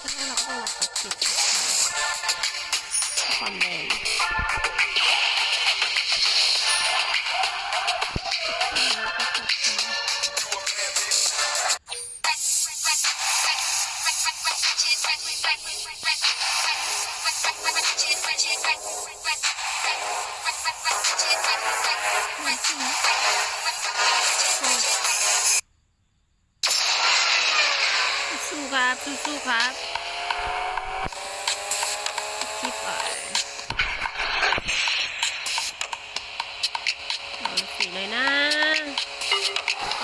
แล้วเราก็มาตัดจิตความแรงสู้ครับสู้ๆครับ เลยนะ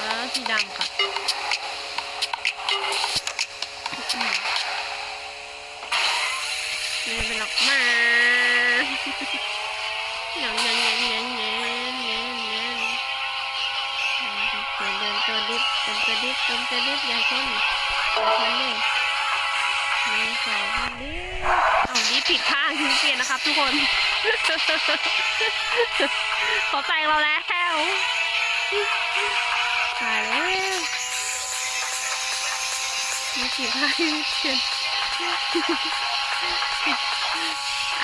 แล้วสีดำครับอืมเลยไปหรอกมาหนังเงี้ยเงี้ยเงี้ยเงี้ยเงี้ยเงี้ยเดินเดินตัวดิบเดินตัวดิบเดินตัวดิบอย่าชนคนหนึ่งหนึ่งสองสามดิเอาดิผิดข้างคือเปลี่ยนนะครับทุกคนเขาแต่งเราแล้ว ตายแล้วมีผิดข้างคือเปลี่ยน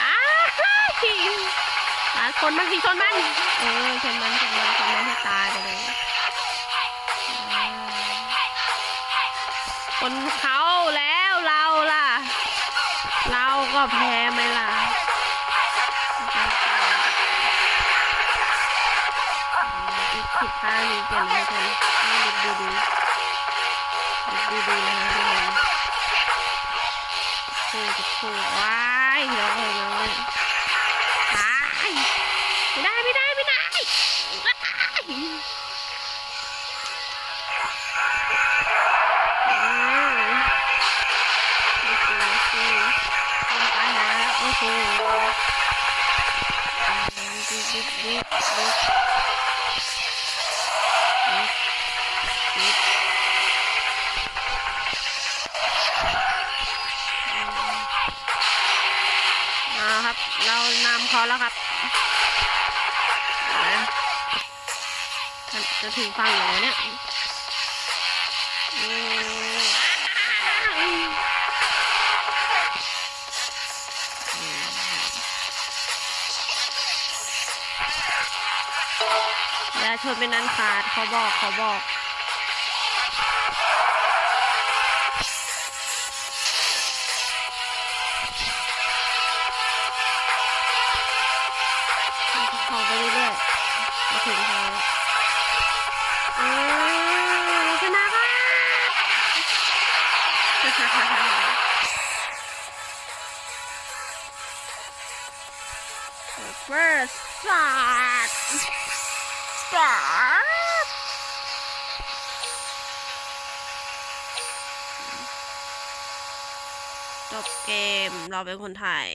อ้าวอะคนมันสิชนมันเออชนมันชนมันชนมันให้ตายไปเลยคนเขาแล้วเราล่ะ เราก็แพ้ไหมล่ะ อีกสิบห้างนี้เปลี่ยนเลยคนให้ดูดูดูดูดูนะคะทุกคนโคจะโคว้ายเดี๋ยวเลยเลยว้ายไม่ได้ไม่ได้ไม่ได้ว้ายว้ายโอ้โห เรานำเขาแล้วครับจะถึงฝั่งอยู่เนี่ยอย่าชนเป็นนันขาดเขาบอกเขาบอก ถึงเขาแล้วเอ้ยชนะค่ะ First start start จบเกม เราเป็นคนไทย